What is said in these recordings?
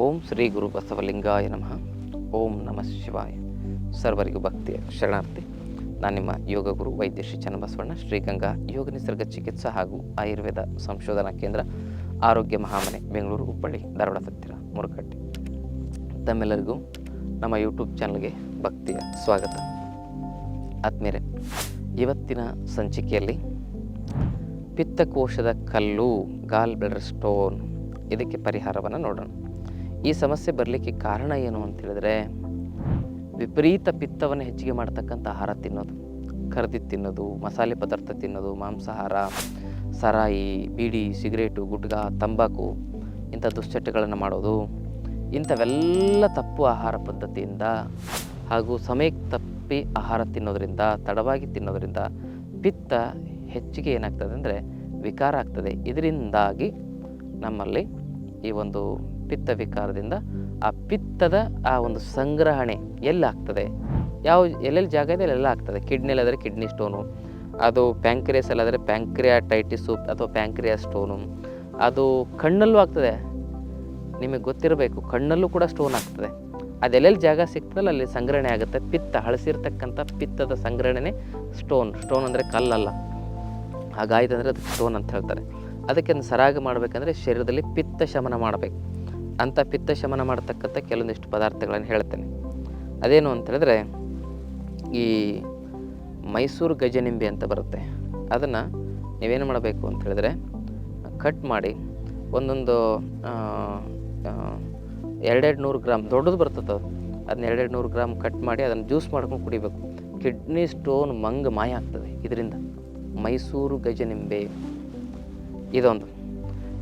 ಓಂ ಶ್ರೀ ಗುರು ಬಸವಲಿಂಗಾಯ ನಮಃ. ಓಂ ನಮಃ ಶಿವಾಯ. ಸರ್ವರಿಗೂ ಭಕ್ತಿಯ ಶರಣಾರ್ಥಿ. ನಾನು ನಿಮ್ಮ ಯೋಗ ಗುರು ವೈದ್ಯ ಶ್ರೀ ಚನ್ನಬಸವಣ್ಣ, ಶ್ರೀಗಂಗಾ ಯೋಗ ನಿಸರ್ಗ ಚಿಕಿತ್ಸಾ ಹಾಗೂ ಆಯುರ್ವೇದ ಸಂಶೋಧನಾ ಕೇಂದ್ರ, ಆರೋಗ್ಯ ಮಹಾಮನೆ, ಬೆಂಗಳೂರು, ಹುಬ್ಬಳ್ಳಿ, ಧಾರವಾಡ, ಹತ್ತಿರ ಮುರುಕಟ್ಟಿ ತಮ್ಮೆಲ್ಲರಿಗೂ ನಮ್ಮ ಯೂಟ್ಯೂಬ್ ಚಾನಲ್ಗೆ ಭಕ್ತಿಯ ಸ್ವಾಗತ. ಆತ್ಮೀಯರೇ, ಇವತ್ತಿನ ಸಂಚಿಕೆಯಲ್ಲಿ ಪಿತ್ತಕೋಶದ ಕಲ್ಲು ಗಾಲ್ ಬ್ಲಡರ್ ಸ್ಟೋನ್ ಇದಕ್ಕೆ ಪರಿಹಾರವನ್ನು ನೋಡೋಣ. ಈ ಸಮಸ್ಯೆ ಬರಲಿಕ್ಕೆ ಕಾರಣ ಏನು ಅಂತ ಹೇಳಿದ್ರೆ, ವಿಪರೀತ ಪಿತ್ತವನ್ನು ಹೆಚ್ಚಿಗೆ ಮಾಡ್ತಕ್ಕಂಥ ಆಹಾರ ತಿನ್ನೋದು. ಕರೆದಿ ತಿನ್ನೋದು, ಮಸಾಲೆ ಪದಾರ್ಥ ತಿನ್ನೋದು, ಮಾಂಸಾಹಾರ, ಸರಾಯಿ, ಬೀಡಿ, ಸಿಗರೇಟು ಗುಡ್ಗ ತಂಬಾಕು, ಇಂಥ ದುಶ್ಚಟಗಳನ್ನು ಮಾಡೋದು, ಇಂಥವೆಲ್ಲ ತಪ್ಪು ಆಹಾರ ಪದ್ಧತಿಯಿಂದ ಹಾಗೂ ಸಮಯಕ್ಕೆ ತಪ್ಪಿ ಆಹಾರ ತಿನ್ನೋದರಿಂದ, ತಡವಾಗಿ ತಿನ್ನೋದರಿಂದ ಪಿತ್ತ ಹೆಚ್ಚಿಗೆ ಏನಾಗ್ತದೆ ಅಂದರೆ ವಿಕಾರ ಆಗ್ತದೆ. ಇದರಿಂದಾಗಿ ನಮ್ಮಲ್ಲಿ ಈ ಒಂದು ಪಿತ್ತ ವಿಕಾರದಿಂದ ಆ ಪಿತ್ತದ ಆ ಒಂದು ಸಂಗ್ರಹಣೆ ಎಲ್ಲಾಗ್ತದೆ. ಯಾವ ಎಲ್ಲೆಲ್ಲಿ ಜಾಗ ಇದೆ ಅಲ್ಲೆಲ್ಲ ಆಗ್ತದೆ. ಕಿಡ್ನಿಲಾದರೆ ಕಿಡ್ನಿ ಸ್ಟೋನು, ಅದು ಪ್ಯಾಂಕ್ರಿಯಸ್ ಅಲ್ಲಾದರೆ ಪ್ಯಾಂಕ್ರಿಯಾಟೈಟಿಸು ಅಥವಾ ಪ್ಯಾಂಕ್ರಿಯಾ ಸ್ಟೋನು, ಅದು ಕಣ್ಣಲ್ಲೂ ಆಗ್ತದೆ. ನಿಮಗೆ ಗೊತ್ತಿರಬೇಕು, ಕಣ್ಣಲ್ಲೂ ಕೂಡ ಸ್ಟೋನ್ ಆಗ್ತದೆ. ಅದೆಲ್ಲೆಲ್ಲಿ ಜಾಗ ಸಿಗ್ತದಲ್ಲ, ಅಲ್ಲಿ ಸಂಗ್ರಹಣೆ ಆಗುತ್ತೆ. ಪಿತ್ತ, ಹಳಸಿರ್ತಕ್ಕಂಥ ಪಿತ್ತದ ಸಂಗ್ರಹಣೆ ಸ್ಟೋನ್. ಸ್ಟೋನ್ ಅಂದರೆ ಕಲ್ಲಲ್ಲ. ಹಾಗಾಯ್ತಂದರೆ ಅದು ಸ್ಟೋನ್ ಅಂತ ಹೇಳ್ತಾರೆ. ಅದಕ್ಕೆ ಸರಾಗ ಮಾಡಬೇಕಂದ್ರೆ ಶರೀರದಲ್ಲಿ ಪಿತ್ತ ಶಮನ ಮಾಡಬೇಕು. ಅಂಥ ಪಿತ್ತ ಶಮನ ಮಾಡತಕ್ಕಂಥ ಕೆಲವೊಂದಿಷ್ಟು ಪದಾರ್ಥಗಳನ್ನು ಹೇಳ್ತೇನೆ. ಅದೇನು ಅಂತ ಹೇಳಿದ್ರೆ ಈ ಮೈಸೂರು ಗಜನಿಂಬೆ ಅಂತ ಬರುತ್ತೆ. ಅದನ್ನು ನೀವೇನು ಮಾಡಬೇಕು ಅಂತ ಹೇಳಿದ್ರೆ ಕಟ್ ಮಾಡಿ ಒಂದೊಂದು ಎರಡೆರಡು ನೂರು ಗ್ರಾಮ್ ದೊಡ್ಡದು ಬರ್ತದೆ ಅದು. ಅದನ್ನ ಎರಡೆರಡು ನೂರು ಗ್ರಾಮ್ ಕಟ್ ಮಾಡಿ ಅದನ್ನು ಜ್ಯೂಸ್ ಮಾಡ್ಕೊಂಡು ಕುಡಿಬೇಕು. ಕಿಡ್ನಿ ಸ್ಟೋನ್ ಮಂಗ್ ಮಾಯ ಆಗ್ತದೆ ಇದರಿಂದ. ಮೈಸೂರು ಗಜನಿಂಬೆ. ಇದೊಂದು.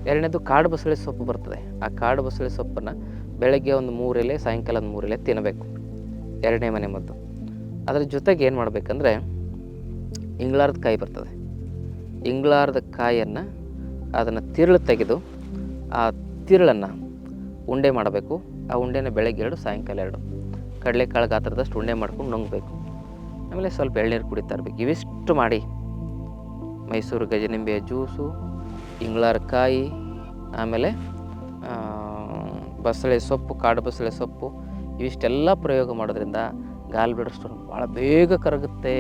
ಎರಡನೇದು ಕಾಡು ಬಸಳೆ ಸೊಪ್ಪು ಬರ್ತದೆ. ಆ ಕಾಡು ಬಸಳೆ ಸೊಪ್ಪನ್ನು ಬೆಳಗ್ಗೆ ಒಂದು ಮೂರು ಎಲೆ ಸಾಯಂಕಾಲ ಒಂದು ಮೂರು ಎಲೆ ತಿನ್ನಬೇಕು. ಎರಡನೇ ಮನೆ ಮದ್ದು. ಅದರ ಜೊತೆಗೆ ಏನು ಮಾಡಬೇಕಂದ್ರೆ ಇಂಗ್ಲಾರದ ಕಾಯಿ ಬರ್ತದೆ. ಇಂಗ್ಲಾರದ ಕಾಯಿಯನ್ನು ಅದನ್ನು ತಿರುಳು ತೆಗೆದು ಆ ತಿರುಳನ್ನು ಉಂಡೆ ಮಾಡಬೇಕು. ಆ ಉಂಡೆನ ಬೆಳಗ್ಗೆ ಎರಡು, ಸಾಯಂಕಾಲ ಎರಡು. ಕಡಲೆಕಾಳು ಗಾತ್ರದಷ್ಟು ಉಂಡೆ ಮಾಡ್ಕೊಂಡು ನುಂಗಬೇಕು. ಆಮೇಲೆ ಸ್ವಲ್ಪ ಎಳ್ನೀರು ಕುಡಿತಾ ಇರಬೇಕು. ಇವಿಷ್ಟು ಮಾಡಿ. ಮೈಸೂರು ಗಜನಿಂಬೆಯ ಜ್ಯೂಸು ಇಂಗ್ಲಾರ ಕಾಯಿ, ಆಮೇಲೆ ಬಸಳೆ ಸೊಪ್ಪು, ಕಾಡು ಬಸಳೆ ಸೊಪ್ಪು, ಇವಿಷ್ಟೆಲ್ಲ ಪ್ರಯೋಗ ಮಾಡೋದ್ರಿಂದ ಗಾಲ್ ಬ್ಲಡರ್ ಸ್ಟೋನ್ ಭಾಳ ಬೇಗ ಕರಗುತ್ತೆ.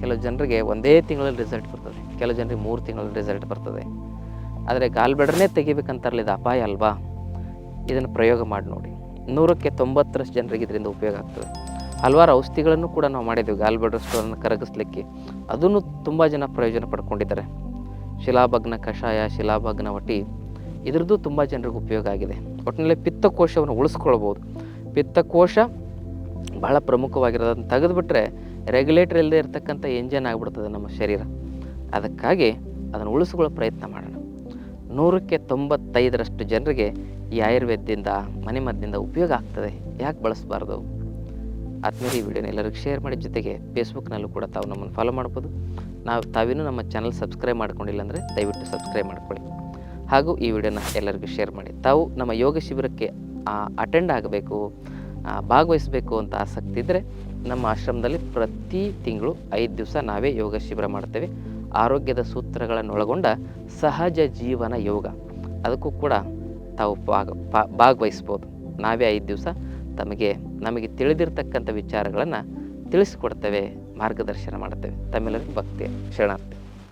ಕೆಲವು ಜನರಿಗೆ ಒಂದೇ ತಿಂಗಳಲ್ಲಿ ರಿಸಲ್ಟ್ ಬರ್ತದೆ. ಕೆಲವು ಜನರಿಗೆ ಮೂರು ತಿಂಗಳಲ್ಲಿ ರಿಸಲ್ಟ್ ಬರ್ತದೆ. ಆದರೆ ಗಾಲ್ ಬ್ಲಡರ್ನೇ ತೆಗಿಬೇಕಂತಾರಲ್ಲ ಇದು ಅಪಾಯ ಅಲ್ವಾ? ಇದನ್ನು ಪ್ರಯೋಗ ಮಾಡಿ ನೋಡಿ. ನೂರಕ್ಕೆ ತೊಂಬತ್ತರಷ್ಟು ಜನರಿಗೆ ಇದರಿಂದ ಉಪಯೋಗ ಆಗ್ತದೆ. ಹಲವಾರು ಔಷಧಿಗಳನ್ನು ಕೂಡ ನಾವು ಮಾಡಿದ್ದೀವಿ ಗಾಲ್ ಬ್ಲಡರ್ ಸ್ಟೋನನ್ನು ಕರಗಿಸ್ಲಿಕ್ಕೆ. ಅದನ್ನು ತುಂಬ ಜನ ಪ್ರಯೋಜನ ಪಡ್ಕೊಂಡಿದ್ದಾರೆ. ಶಿಲಾಭಗ್ನ ಕಷಾಯ, ಶಿಲಾಭಗ್ನ ವಟಿ, ಇದ್ರದ್ದು ತುಂಬ ಜನರಿಗೆ ಉಪಯೋಗ ಆಗಿದೆ. ಒಟ್ಟಿನಲ್ಲಿ ಪಿತ್ತಕೋಶವನ್ನು ಉಳಿಸ್ಕೊಳ್ಬೋದು. ಪಿತ್ತಕೋಶ ಬಹಳ ಪ್ರಮುಖವಾಗಿರೋದನ್ನು ತೆಗೆದುಬಿಟ್ರೆ ರೆಗ್ಯುಲೇಟರ್ ಇಲ್ಲದೆ ಇರತಕ್ಕಂಥ ಎಂಜನ್ ಆಗಿಬಿಡ್ತದೆ ನಮ್ಮ ಶರೀರ. ಅದಕ್ಕಾಗಿ ಅದನ್ನು ಉಳಿಸ್ಕೊಳ್ಳೋ ಪ್ರಯತ್ನ ಮಾಡೋಣ. ನೂರಕ್ಕೆ ತೊಂಬತ್ತೈದರಷ್ಟು ಜನರಿಗೆ ಈ ಆಯುರ್ವೇದದಿಂದ ಮನೆಮದ್ದಿಂದ ಉಪಯೋಗ ಆಗ್ತದೆ. ಯಾಕೆ ಬಳಸಬಾರ್ದು? ಆದ್ಮೇಲೆ ಈ ವಿಡಿಯೋನ ಎಲ್ಲರಿಗೂ ಶೇರ್ ಮಾಡಿ. ಜೊತೆಗೆ ಫೇಸ್ಬುಕ್ನಲ್ಲೂ ಕೂಡ ತಾವು ನಮ್ಮನ್ನು ಫಾಲೋ ಮಾಡ್ಬೋದು. ನಾವು ತಾವೇನು ನಮ್ಮ ಚಾನಲ್ ಸಬ್ಸ್ಕ್ರೈಬ್ ಮಾಡ್ಕೊಂಡಿಲ್ಲ ಅಂದರೆ ದಯವಿಟ್ಟು ಸಬ್ಸ್ಕ್ರೈಬ್ ಮಾಡ್ಕೊಳ್ಳಿ. ಹಾಗೂ ಈ ವಿಡಿಯೋನ ಎಲ್ಲರಿಗೂ ಶೇರ್ ಮಾಡಿ. ತಾವು ನಮ್ಮ ಯೋಗ ಶಿಬಿರಕ್ಕೆ ಅಟೆಂಡ್ ಆಗಬೇಕು ಭಾಗವಹಿಸಬೇಕು ಅಂತ ಆಸಕ್ತಿ ಇದ್ದರೆ ನಮ್ಮ ಆಶ್ರಮದಲ್ಲಿ ಪ್ರತಿ ತಿಂಗಳು ಐದು ದಿವಸ ನಾವೇ ಯೋಗ ಶಿಬಿರ ಮಾಡ್ತೇವೆ. ಆರೋಗ್ಯದ ಸೂತ್ರಗಳನ್ನು ಒಳಗೊಂಡ ಸಹಜ ಜೀವನ ಯೋಗ. ಅದಕ್ಕೂ ಕೂಡ ತಾವು ಭಾಗ, ಭಾಗವಹಿಸ್ಬೋದು. ನಾವೇ ಐದು ದಿವಸ ತಮಗೆ ನಮಗೆ ತಿಳಿದಿರ್ತಕ್ಕಂಥ ವಿಚಾರಗಳನ್ನು ತಿಳಿಸ್ಕೊಡ್ತೇವೆ ಮಾರ್ಗದರ್ಶನ ಮಾಡ್ತೇವೆ. ತಮ್ಮೆಲ್ಲರಿಗೂ ಭಕ್ತಿ ಶರಣಾರ್ಥಿ.